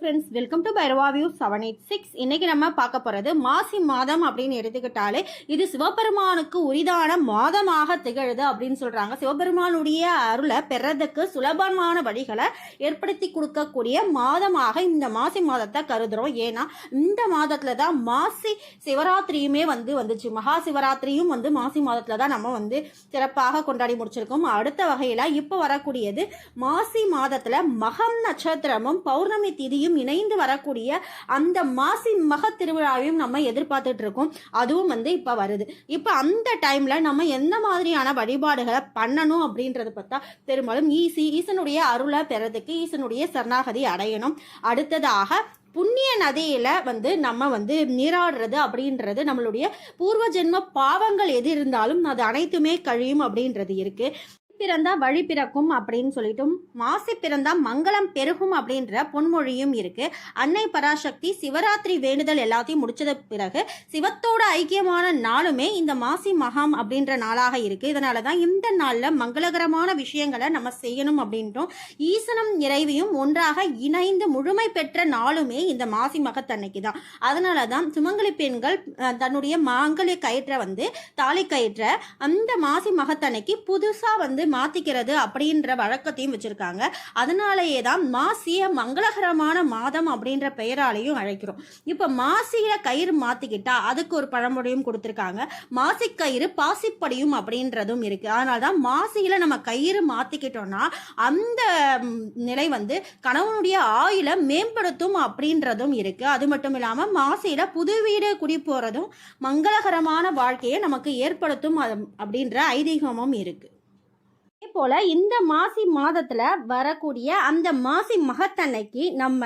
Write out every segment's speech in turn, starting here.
Friends welcome to Bhairava view seven eight six இன்னைக்கு நம்ம பார்க்க போகிறது மாசி மாதம் அப்படின்னு எடுத்துக்கிட்டாலே இது சிவபெருமானுக்கு உரிதான மாதமாக திகழுது அப்படின்னு சொல்கிறாங்க சிவபெருமானுடைய அருளை பெறதுக்கு சுலபமான வழிகளை ஏற்படுத்தி கொடுக்கக்கூடிய மாதமாக இந்த மாசி மாதத்தை கருதுறோம். ஏன்னா இந்த மாதத்தில் தான் மாசி சிவராத்திரியுமே வந்து வந்துச்சு. மகா சிவராத்திரியும் வந்து மாசி மாதத்தில் தான் நம்ம வந்து சிறப்பாக கொண்டாடி முடிச்சிருக்கோம். அடுத்த வகையில் இப்போ வரக்கூடியது மாசி மாதத்தில் மகம் நட்சத்திரமும் பௌர்ணமி திதியும் இணைந்து வரக்கூடிய அந்த மாசி மக திருவிழாவையும் நம்ம எதிர்பார்த்துட்டு இருக்கோம் அதுவும் வந்து இப்போ வருது. இப்போ அந்த டைமில் நம்ம எந்த மாதிரியான வழிபாடுகளை பண்ணணும் அப்படின்றத பார்த்தா பெரும்பாலும் ஈசி ஈசனுடைய அருளை பெறதுக்கு ஈசனுடைய சரணாகதி அடையணும். அடுத்ததாக புண்ணிய நதியில வந்து நம்ம வந்து நீராடுறது அப்படின்றது நம்மளுடைய பூர்வ ஜென்ம பாவங்கள் எது இருந்தாலும் அது அனைத்துமே கழியும் அப்படின்றது இருக்கு. பிறந்தா வழி பிறக்கும் அப்படின்னு சொல்லிட்டும் மாசி பிறந்தா மங்களம் பெருகும் அப்படின்ற பொன்மொழியும் இருக்கு. அன்னை பராசக்தி சிவராத்திரி வேண்டுதல் எல்லாத்தையும் முடிச்சத பிறகு சிவத்தோட ஐக்கியமான நாளுமே இந்த மாசி மகம் அப்படின்ற நாளாக இருக்கு. இதனால தான் இந்த நாளில் மங்களகரமான விஷயங்களை நம்ம செய்யணும் அப்படின்ட்டும் ஈசனம் இறைவியும் ஒன்றாக இணைந்து முழுமை பெற்ற நாளுமே இந்த மாசி மகத்தன்னைக்கு தான் அதனால தான் சுமங்கலி பெண்கள் தன்னுடைய மாங்கலி கயிற்றை வந்து தாலி கயிற்ற அந்த மாசி மகத்தன்னைக்கு புதுசாக வந்து மாத்திக்கிறது அப்படின்ற வழக்கத்தையும் வச்சிருக்காங்க. அதனாலேயே தான் மாசிய மங்களகரமான மாதம் அப்படின்ற பெயராலையும் அழைக்கிறோம். இப்ப மாசியில கயிறு மாத்திக்கிட்டா அதுக்கு ஒரு பழமொழியும் கொடுத்துருக்காங்க. மாசி கயிறு பாசிப்படியும் அப்படின்றதும் இருக்கு. அதனால தான் மாசியில நம்ம கயிறு மாத்திக்கிட்டோம்னா அந்த நிலை வந்து கணவனுடைய ஆயுள மேம்படுத்தும் அப்படின்றதும் இருக்கு. அது மட்டும் இல்லாம மாசியில புது வீடு குடி போறதும் மங்களகரமான வாழ்க்கையை நமக்கு ஏற்படுத்தும் அது- அப்படின்ற ஐதீகமும் இருக்குது அதே போல் இந்த மாசி மாதத்தில் வரக்கூடிய அந்த மாசி மகத்தன்னைக்கு நம்ம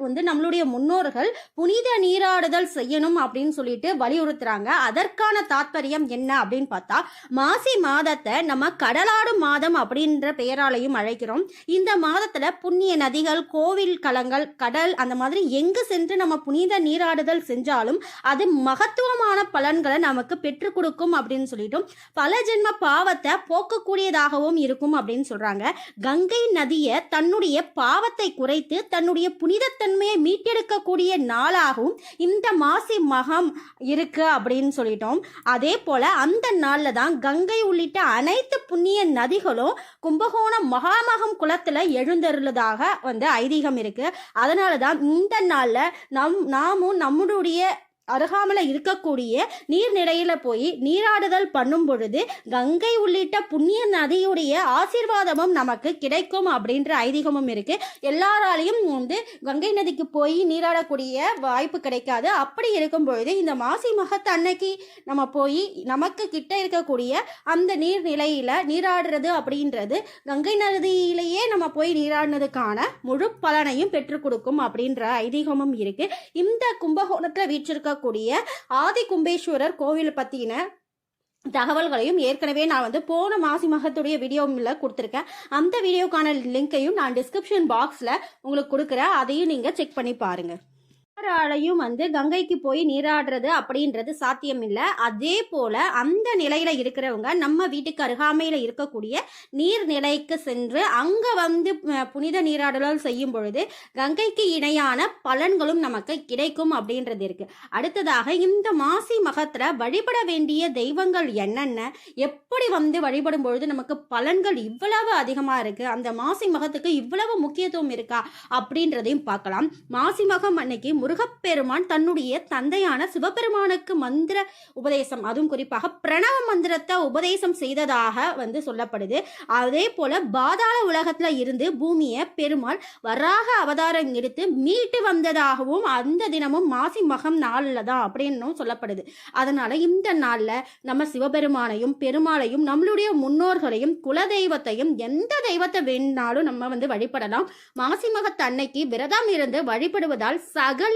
வந்து நம்மளுடைய முன்னோர்கள் புனித நீராடுதல் செய்யணும் அப்படின்னு சொல்லிட்டு வலியுறுத்துறாங்க. அதற்கான தாத்பரியம் என்ன அப்படின்னு பார்த்தா மாசி மாதத்தை நம்ம கடலாடு மாதம் அப்படின்ற பெயராலையும் அழைக்கிறோம். இந்த மாதத்தில் புண்ணிய நதிகள் கோவில் களங்கள் கடல் அந்த மாதிரி எங்கு சென்று நம்ம புனித நீராடுதல் செஞ்சாலும் அது மகத்துவமான பலன்களை நமக்கு பெற்றுக் கொடுக்கும் அப்படின்னு சொல்லிட்டும் பல ஜென்ம பாவத்தை போக்கக்கூடியதாகவும் இருக்கும் அப்படின்னு சொல்றாங்க. கங்கை நதியை தன்னுடைய பாவத்தை குறைத்து தன்னுடைய புனிதத்தன்மையை மீட்டெடுக்கக்கூடிய நாளாகவும் இந்த மாசி மகம் இருக்கு அப்படின்னு சொல்லிட்டோம். அதே போல அந்த நாளில் தான் கங்கை உள்ளிட்ட அனைத்து புண்ணிய நதிகளும் கும்பகோணம் மகாமகம் குளத்தில் எழுந்தருளதாக வந்து ஐதீகம் இருக்கு. அதனால தான் இந்த நாளில் நம் நாமும் நம்மளுடைய அருகாமல இருக்கக்கூடிய நீர்நிலையில போய் நீராடுதல் பண்ணும் பொழுது கங்கை உள்ளிட்ட புண்ணிய நதியுடைய ஆசீர்வாதமும் நமக்கு கிடைக்கும் அப்படின்ற ஐதீகமும் இருக்கு. எல்லாராலையும் வந்து கங்கை நதிக்கு போய் நீராடக்கூடிய வாய்ப்பு கிடைக்காது. அப்படி இருக்கும் பொழுது இந்த மாசி மகத்து அன்னைக்கு நம்ம போய் நமக்கு கிட்ட இருக்கக்கூடிய அந்த நீர்நிலையில நீராடுறது அப்படின்றது கங்கை நதியிலேயே நம்ம போய் நீராடினதுக்கான முழு பலனையும் பெற்றுக் கொடுக்கும் அப்படின்ற ஐதீகமும் இருக்கு. இந்த கும்பகோணத்தில் வீற்றிருக்க இருக்கக்கூடிய ஆதி கும்பேஸ்வரர் கோவில் பற்றின தகவல்களையும் ஏற்கனவே நான் வந்து போன மாசி மகத்துடைய வீடியோவில் கொடுத்துருக்கேன். அந்த வீடியோக்கான லிங்கையும் நான் டிஸ்கிரிப்ஷன் பாக்ஸில் உங்களுக்கு கொடுக்குறேன். அதையும் நீங்கள் செக் பண்ணி பாருங்கள் யாராலையும் வந்து கங்கைக்கு போய் நீராடுறது அப்படின்றது சாத்தியம் இல்லை அதே போல அந்த நிலையில இருக்கிறவங்க நம்ம வீட்டுக்கு அருகாமையில் இருக்கக்கூடிய நீர்நிலைக்கு சென்று அங்க வந்து புனித நீராடலால் செய்யும் பொழுது கங்கைக்கு இணையான பலன்களும் நமக்கு கிடைக்கும் அப்படின்றது இருக்கு. அடுத்ததாக இந்த மாசி மகத்துல வழிபட வேண்டிய தெய்வங்கள் என்னென்ன? எப்படி வந்து வழிபடும் பொழுது நமக்கு பலன்கள் இவ்வளவு அதிகமா இருக்கு? அந்த மாசி மகத்துக்கு இவ்வளவு முக்கியத்துவம் இருக்கா? அப்படின்றதையும் பார்க்கலாம். மாசி மகம் அன்னைக்கு முருகப்பெருமான் தன்னுடைய தந்தையான சிவபெருமானுக்கு மந்திர உபதேசம். அதுவும் குறிப்பாக பிரணவ மந்திரத்தை உபதேசம் செய்ததாக வந்து சொல்லப்படுது. அதே போல பாதாள உலகத்துல இருந்து பூமியை பெருமாள் வராக அவதாரம் எடுத்து மீட்டு வந்ததாகவும் அந்த தினமும் மாசி மகம் நாளில் தான் அப்படின்னும் சொல்லப்படுது. அதனால இந்த நாளில் நம்ம சிவபெருமானையும் பெருமாளையும் நம்மளுடைய முன்னோர்களையும் குலதெய்வத்தையும் எந்த தெய்வத்தை வேணாலும் நம்ம வந்து வழிபடலாம். மாசி மகத்து அன்னைக்கு விரதம் இருந்து வழிபடுவதால் சகல